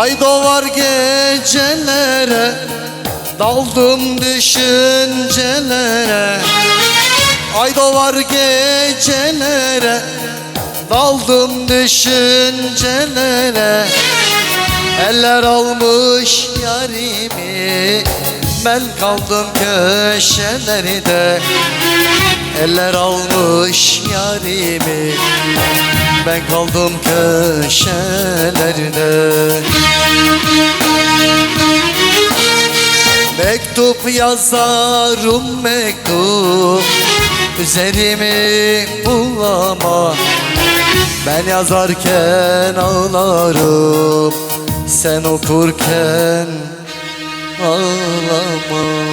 Ay doğar gecelere Daldım düşüncelere. Ay doğar gecelere Daldım düşüncelere. Eller almış yarimi Ben kaldım köşelerde Eller almış yarimi Ben kaldım köşelerde Mektup yazarım mektup Üzerimi bulama. Ben yazarken ağlarım Sen okurken ağlama